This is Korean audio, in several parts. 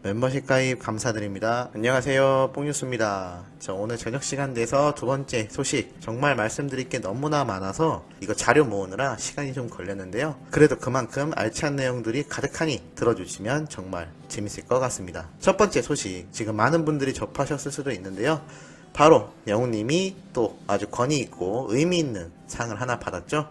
멤버십 가입 감사드립니다. 안녕하세요. 뽕뉴스입니다. 저 오늘 저녁 시간 돼서 두 번째 소식 정말 말씀드릴 게 너무나 많아서 이거 자료 모으느라 시간이 좀 걸렸는데요. 그래도 그만큼 알찬 내용들이 가득하니 들어주시면 정말 재밌을 것 같습니다. 첫 번째 소식 지금 많은 분들이 접하셨을 수도 있는데요. 바로 영우님이 또 아주 권위 있고 의미 있는 상을 하나 받았죠.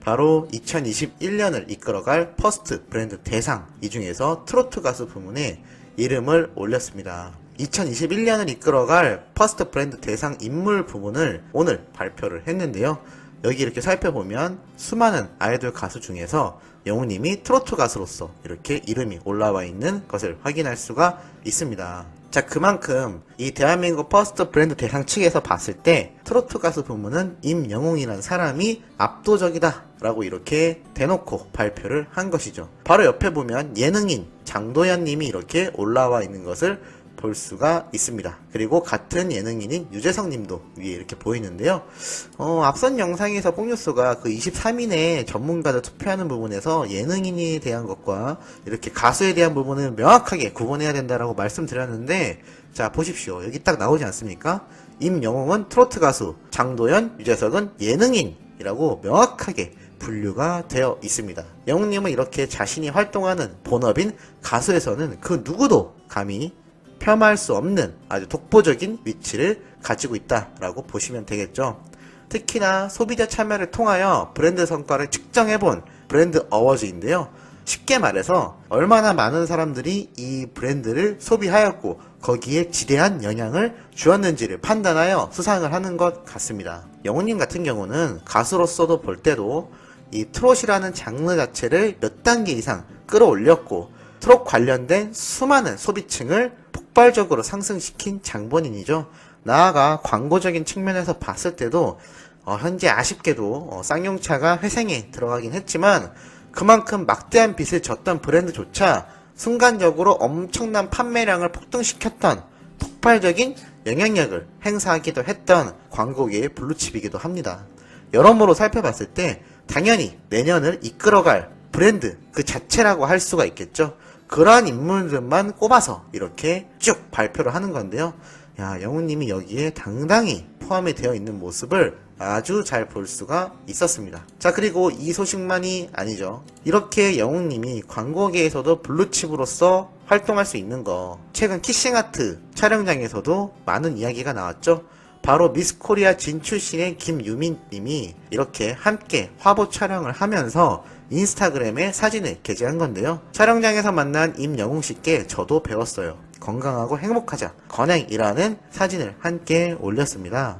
바로 2021년을 이끌어갈 퍼스트 브랜드 대상 이 중에서 트로트 가수 부문에 이름을 올렸습니다. 2021년을 이끌어갈 퍼스트 브랜드 대상 인물 부분을 오늘 발표를 했는데요. 여기 이렇게 살펴보면 수많은 아이돌 가수 중에서 영우님이 트로트 가수로서 이렇게 이름이 올라와 있는 것을 확인할 수가 있습니다. 자, 그만큼 이 대한민국 퍼스트 브랜드 대상 측에서 봤을 때 트로트 가수 부문은 임영웅이라는 사람이 압도적이다 라고 이렇게 대놓고 발표를 한 것이죠. 바로 옆에 보면 예능인 장도연 님이 이렇게 올라와 있는 것을 볼 수가 있습니다. 그리고 같은 예능인인 유재석 님도 위에 이렇게 보이는데요. 어, 앞선 영상에서 뽕뉴스가 그 23인의 전문가들 투표하는 부분에서 예능인에 대한 것과 이렇게 가수에 대한 부분을 명확하게 구분해야 된다라고 말씀드렸는데, 자, 보십시오. 여기 딱 나오지 않습니까? 임영웅은 트로트 가수, 장도연, 유재석은 예능인이라고 명확하게 분류가 되어 있습니다. 영웅님은 이렇게 자신이 활동하는 본업인 가수에서는 그 누구도 감히 폄하할 수 없는 아주 독보적인 위치를 가지고 있다라고 보시면 되겠죠. 특히나 소비자 참여를 통하여 브랜드 성과를 측정해본 브랜드 어워즈인데요. 쉽게 말해서 얼마나 많은 사람들이 이 브랜드를 소비하였고 거기에 지대한 영향을 주었는지를 판단하여 수상을 하는 것 같습니다. 영훈님 같은 경우는 가수로서도 볼 때도 이 트롯이라는 장르 자체를 몇 단계 이상 끌어올렸고 트롯 관련된 수많은 소비층을 폭발적으로 상승시킨 장본인이죠. 나아가 광고적인 측면에서 봤을 때도 어, 현재 아쉽게도 어, 쌍용차가 회생에 들어가긴 했지만 그만큼 막대한 빚을 졌던 브랜드조차 순간적으로 엄청난 판매량을 폭등시켰던 폭발적인 영향력을 행사하기도 했던 광고계의 블루칩이기도 합니다. 여러모로 살펴봤을 때 당연히 내년을 이끌어갈 브랜드 그 자체라고 할 수가 있겠죠. 그러한 인물들만 꼽아서 이렇게 쭉 발표를 하는 건데요. 야, 영우님이 여기에 당당히 포함이 되어 있는 모습을 아주 잘 볼 수가 있었습니다. 자, 그리고 이 소식만이 아니죠. 이렇게 영웅님이 광고계에서도 블루칩으로서 활동할 수 있는 거. 최근 키싱아트 촬영장에서도 많은 이야기가 나왔죠. 바로 미스 코리아 진출신의 김유민 님이 이렇게 함께 화보 촬영을 하면서 인스타그램에 사진을 게재한 건데요. 촬영장에서 만난 임영웅 씨께 저도 배웠어요. 건강하고 행복하자. 건행이라는 사진을 함께 올렸습니다.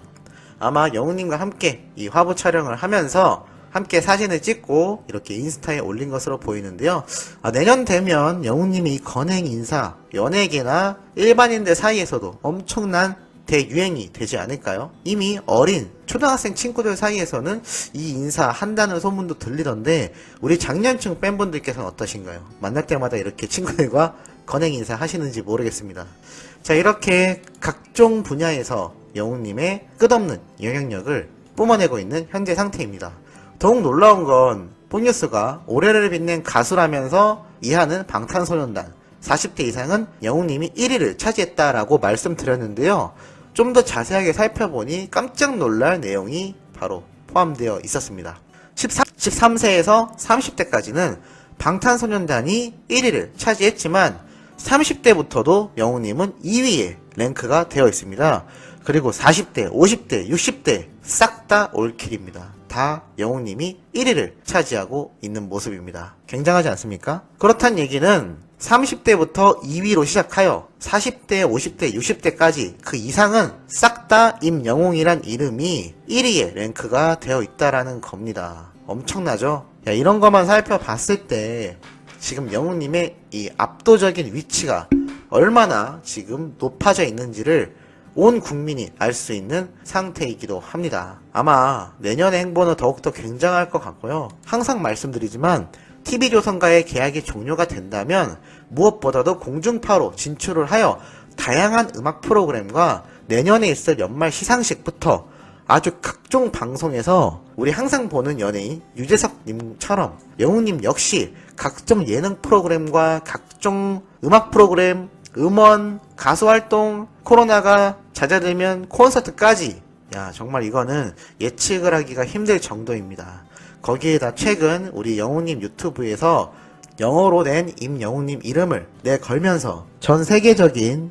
아마 영웅님과 함께 이 화보 촬영을 하면서 함께 사진을 찍고 이렇게 인스타에 올린 것으로 보이는데요. 아, 내년 되면 영웅님이 이 건행 인사, 연예계나 일반인들 사이에서도 엄청난 대유행이 되지 않을까요? 이미 어린 초등학생 친구들 사이에서는 이 인사 한다는 소문도 들리던데 우리 장년층 팬분들께서는 어떠신가요? 만날 때마다 이렇게 친구들과 건행 인사 하시는지 모르겠습니다. 자 이렇게 각종 분야에서 영웅님의 끝없는 영향력을 뿜어내고 있는 현재 상태입니다. 더욱 놀라운 건 뽕뉴스가 올해를 빛낸 가수라면서 이하는 방탄소년단 40대 이상은 영웅님이 1위를 차지했다라고 말씀드렸는데요. 좀 더 자세하게 살펴보니 깜짝 놀랄 내용이 바로 포함되어 있었습니다. 13, 13세에서 30대까지는 방탄소년단이 1위를 차지했지만 30대부터도 영웅님은 2위에 랭크가 되어 있습니다. 그리고 40대, 50대, 60대 싹 다 올킬입니다. 다 영웅님이 1위를 차지하고 있는 모습입니다. 굉장하지 않습니까? 그렇단 얘기는 30대부터 2위로 시작하여 40대, 50대, 60대까지 그 이상은 싹 다 임영웅이란 이름이 1위에 랭크가 되어 있다라는 겁니다. 엄청나죠? 야, 이런 것만 살펴봤을 때 지금 영웅님의 이 압도적인 위치가 얼마나 지금 높아져 있는지를 온 국민이 알 수 있는 상태이기도 합니다. 아마 내년의 행보는 더욱더 굉장할 것 같고요. 항상 말씀드리지만 TV조선과의 계약이 종료가 된다면 무엇보다도 공중파로 진출을 하여 다양한 음악 프로그램과 내년에 있을 연말 시상식부터 아주 각종 방송에서 우리 항상 보는 연예인 유재석님처럼 영웅님 역시 각종 예능 프로그램과 각종 음악 프로그램 음원, 가수 활동, 코로나가 잦아들면 콘서트까지. 야, 정말 이거는 예측을 하기가 힘들 정도입니다. 거기에다 최근 우리 영웅님 유튜브에서 영어로 낸 임영웅님 이름을 내걸면서 전 세계적인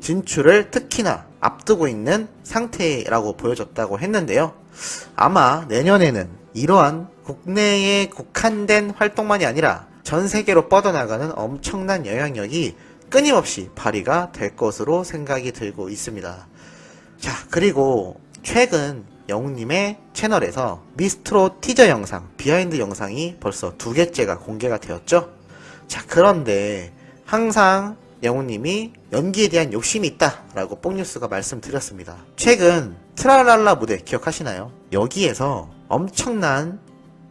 진출을 특히나 앞두고 있는 상태라고 보여졌다고 했는데요. 아마 내년에는 이러한 국내에 국한된 활동만이 아니라 전 세계로 뻗어나가는 엄청난 영향력이 끊임없이 발휘가 될 것으로 생각이 들고 있습니다. 자, 그리고 최근 영웅님의 채널에서 미스트로 티저 영상, 비하인드 영상이 벌써 두 개째가 공개가 되었죠? 자, 그런데 항상 영웅님이 연기에 대한 욕심이 있다라고 뽕뉴스가 말씀드렸습니다. 최근 트랄랄라 무대 기억하시나요? 여기에서 엄청난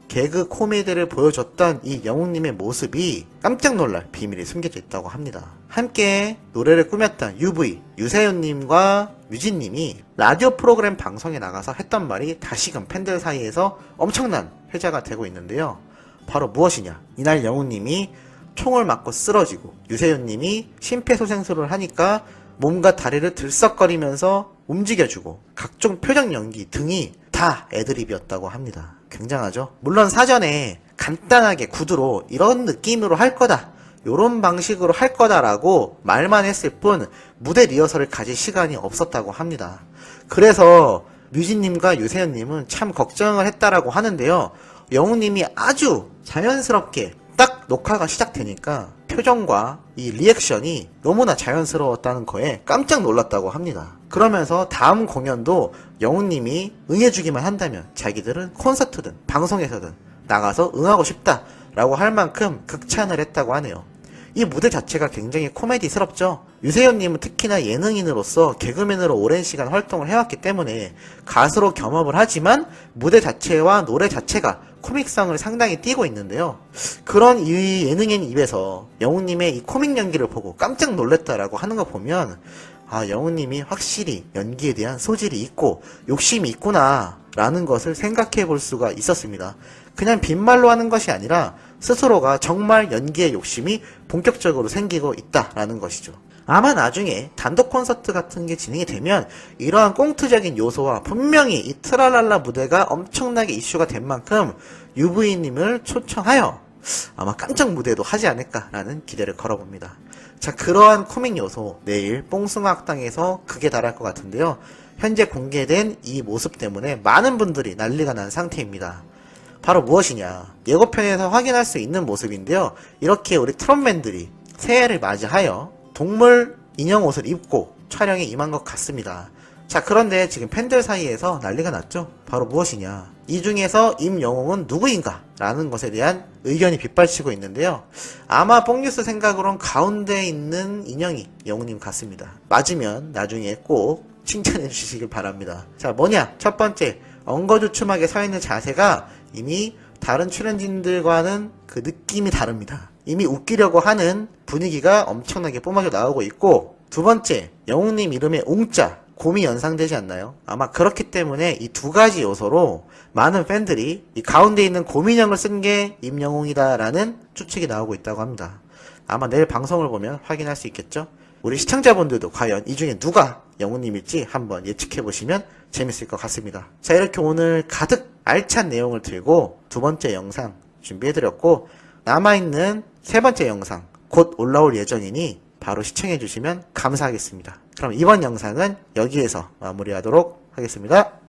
개그 코미디를 보여줬던 이 영웅님의 모습이 깜짝 놀랄 비밀이 숨겨져 있다고 합니다. 함께 노래를 꾸몄던 UV, 유세윤님과 유진님이 라디오 프로그램 방송에 나가서 했던 말이 다시금 팬들 사이에서 엄청난 회자가 되고 있는데요. 바로 무엇이냐? 이날 영웅님이 총을 맞고 쓰러지고 유세윤님이 심폐소생술을 하니까 몸과 다리를 들썩거리면서 움직여주고 각종 표정 연기 등이 다 애드립이었다고 합니다. 굉장하죠? 물론 사전에 간단하게 구두로 이런 느낌으로 할 거다. 요런 방식으로 할 거다라고 말만 했을 뿐 무대 리허설을 가질 시간이 없었다고 합니다. 그래서 뮤진님과 유세윤님은 참 걱정을 했다라고 하는데요. 영웅님이 아주 자연스럽게 딱 녹화가 시작되니까 표정과 이 리액션이 너무나 자연스러웠다는 거에 깜짝 놀랐다고 합니다. 그러면서 다음 공연도 영웅님이 응해주기만 한다면 자기들은 콘서트든 방송에서든 나가서 응하고 싶다라고 할 만큼 극찬을 했다고 하네요. 이 무대 자체가 굉장히 코미디스럽죠. 유세윤님은 특히나 예능인으로서 개그맨으로 오랜 시간 활동을 해왔기 때문에 가수로 겸업을 하지만 무대 자체와 노래 자체가 코믹성을 상당히 띠고 있는데요. 그런 이 예능인 입에서 영웅님의 이 코믹 연기를 보고 깜짝 놀랐다라고 하는 거 보면 아 영웅님이 확실히 연기에 대한 소질이 있고 욕심이 있구나 라는 것을 생각해 볼 수가 있었습니다. 그냥 빈말로 하는 것이 아니라 스스로가 정말 연기의 욕심이 본격적으로 생기고 있다라는 것이죠. 아마 나중에 단독 콘서트 같은 게 진행이 되면 이러한 꽁트적인 요소와 분명히 이 트랄랄라 무대가 엄청나게 이슈가 된 만큼 UV님을 초청하여 아마 깜짝 무대도 하지 않을까라는 기대를 걸어봅니다. 자, 그러한 코믹 요소 내일 뽕숭아 학당에서 극에 달할 것 같은데요. 현재 공개된 이 모습 때문에 많은 분들이 난리가 난 상태입니다. 바로 무엇이냐? 예고편에서 확인할 수 있는 모습인데요. 이렇게 우리 트롯맨들이 새해를 맞이하여 동물 인형 옷을 입고 촬영에 임한 것 같습니다. 자, 그런데 지금 팬들 사이에서 난리가 났죠? 바로 무엇이냐? 이 중에서 임영웅은 누구인가? 라는 것에 대한 의견이 빗발치고 있는데요. 아마 뽕뉴스 생각으론 가운데 있는 인형이 영웅님 같습니다. 맞으면 나중에 꼭 칭찬해 주시길 바랍니다. 자, 뭐냐? 첫 번째, 엉거주춤하게 서 있는 자세가 이미 다른 출연진들과는 그 느낌이 다릅니다. 이미 웃기려고 하는 분위기가 엄청나게 뿜어져 나오고 있고, 두 번째, 영웅님 이름에 웅자, 곰이 연상되지 않나요? 아마 그렇기 때문에 이 두 가지 요소로 많은 팬들이 이 가운데 있는 곰 인형을 쓴 게 임영웅이다라는 추측이 나오고 있다고 합니다. 아마 내일 방송을 보면 확인할 수 있겠죠? 우리 시청자분들도 과연 이 중에 누가 영웅님일지 한번 예측해 보시면 재밌을 것 같습니다. 자, 이렇게 오늘 가득 알찬 내용을 들고 두 번째 영상 준비해 드렸고, 남아있는 세 번째 영상 곧 올라올 예정이니 바로 시청해 주시면 감사하겠습니다. 그럼 이번 영상은 여기에서 마무리하도록 하겠습니다.